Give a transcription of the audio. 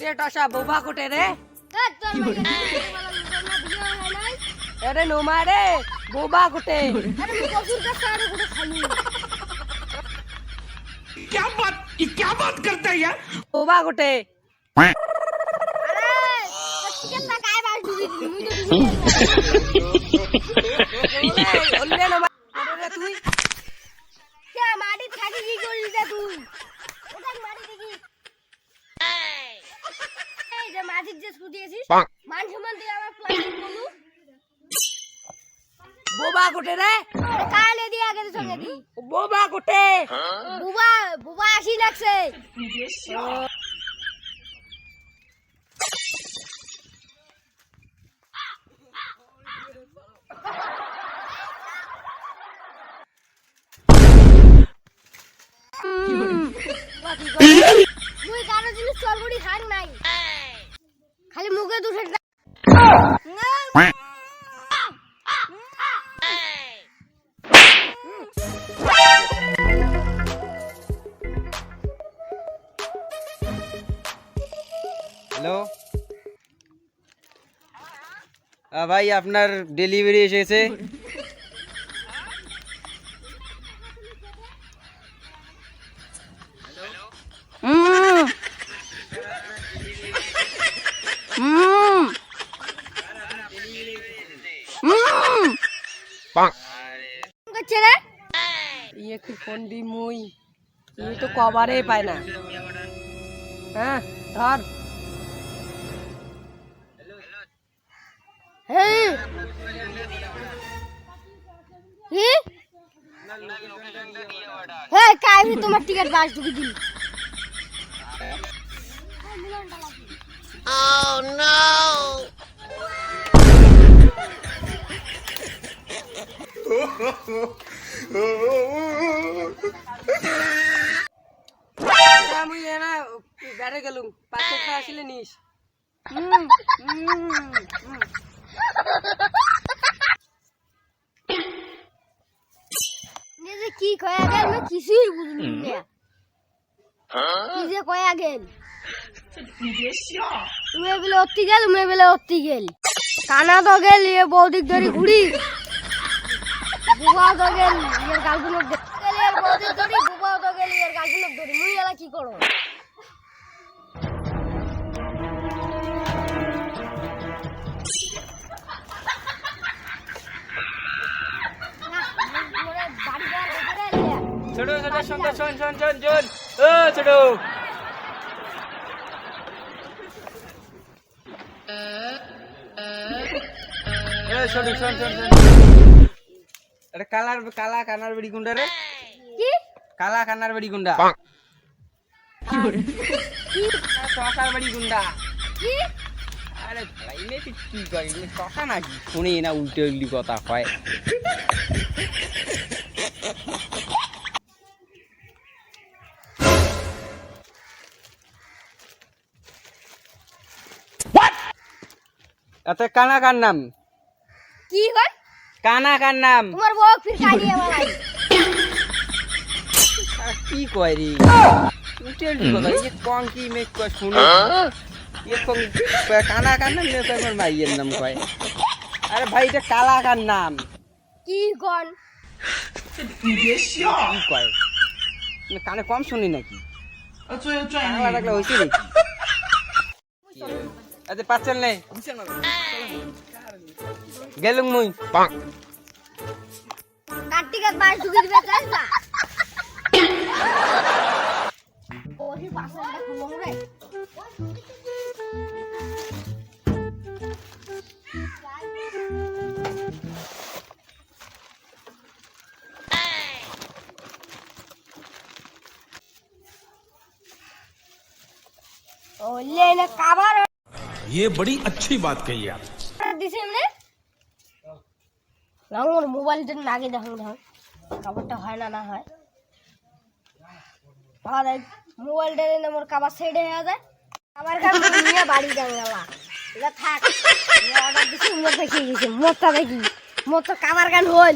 রে টসা বোবা কোটে রে আরে নোমা রে বোবা কোটে क्या बात ये क्या बात करता है यार বোবা কোটে ওলে নোমা রে তুই মাটি থাকি কি করলি রে তুই যে মাটির যে মান সম্মান দিয়ে আমার প্লাস্টিক বলু বোবা কোটে রে। কালে দিয়ে আগে সঙ্গে দি। বোবা কোটে বুবা বুবা আসি লাগছে। তুই কারও জিনিস চলবড়ি খান নাই। হ্যালো ভাই আপনার ডেলিভারি এসেছে করছে রে ইয়ে কি ফোন দি মুই তুই তো কভারে পায় না হ্যাঁ ধর হ্যাঁ হ্যাঁ কাই ভি তোমার টিকিট বাস ঢুকে দিল। মুই এনা বেড়ে গেলুম। পাঁচশো আসলে নিস। নিজে কি কয়া গেল? আমি কিছুই বুঝলি না কি যে কয়া গেল? উমে বেলে অতি গেল উমে বেলে অতি গেল। কানা তো গেল ইয়ে বৌদিক ধরে ঘুরি বুবা তো গেল ইয়ের গালগুলো গেল ইয়ের বৌদিক ধরি বুবা তো গেল ইয়ের গালগুলো ধরি। মুই এলা কি করো ছোট ছোট শোন তো, শোন শোন শোন শোন ও ছোট এ, শোন শোন শোন শোন আরে কালার কালা কানার বেড়ি গুন্ডা রে। কালা কানার বেড়ি গুন্ডা। টসার বেড়ি গুন্ডা। আরে ভাই নে তুই কি করি টসা নাকি? শুনি না উল্টে উল্টি কথা হয়। এত কানা কার নাম? কি কর কানা কার নাম? তোমার বউ ফির কি কয় রে? কথা এই কম কি মেঘ কয় শুনি। এরকম কানা কার নাম আমার মাইয়ের নাম কয়। আরে ভাই এটা কালা কার নাম? কি কি কয়? কানে কম শুনি নাকি? বাংলা লাগলে হয়েছে নাকি? আচ্ছা পাচ্ছেন নেই। গেলুম মুই। কার্তিকের বাস ঢুকে দিবে চাস না? রে ওলে না কাবার ये बड़ी अच्छी बात कही आप দিছে রে আমার মোবাইলটা নাগে দেখুন দেখুন কাবারটা হয় না না হয় আর এই মোবাইলটা নিয়ে আমার কাবার সাইড হয়ে যায় আমার কাছে নিয়ে বাড়ি যাবে গেলা এটা থাক অর্ডার দিছি মোট দেখি গেছি মোটটা দেখি মোট তো কাবার গান হল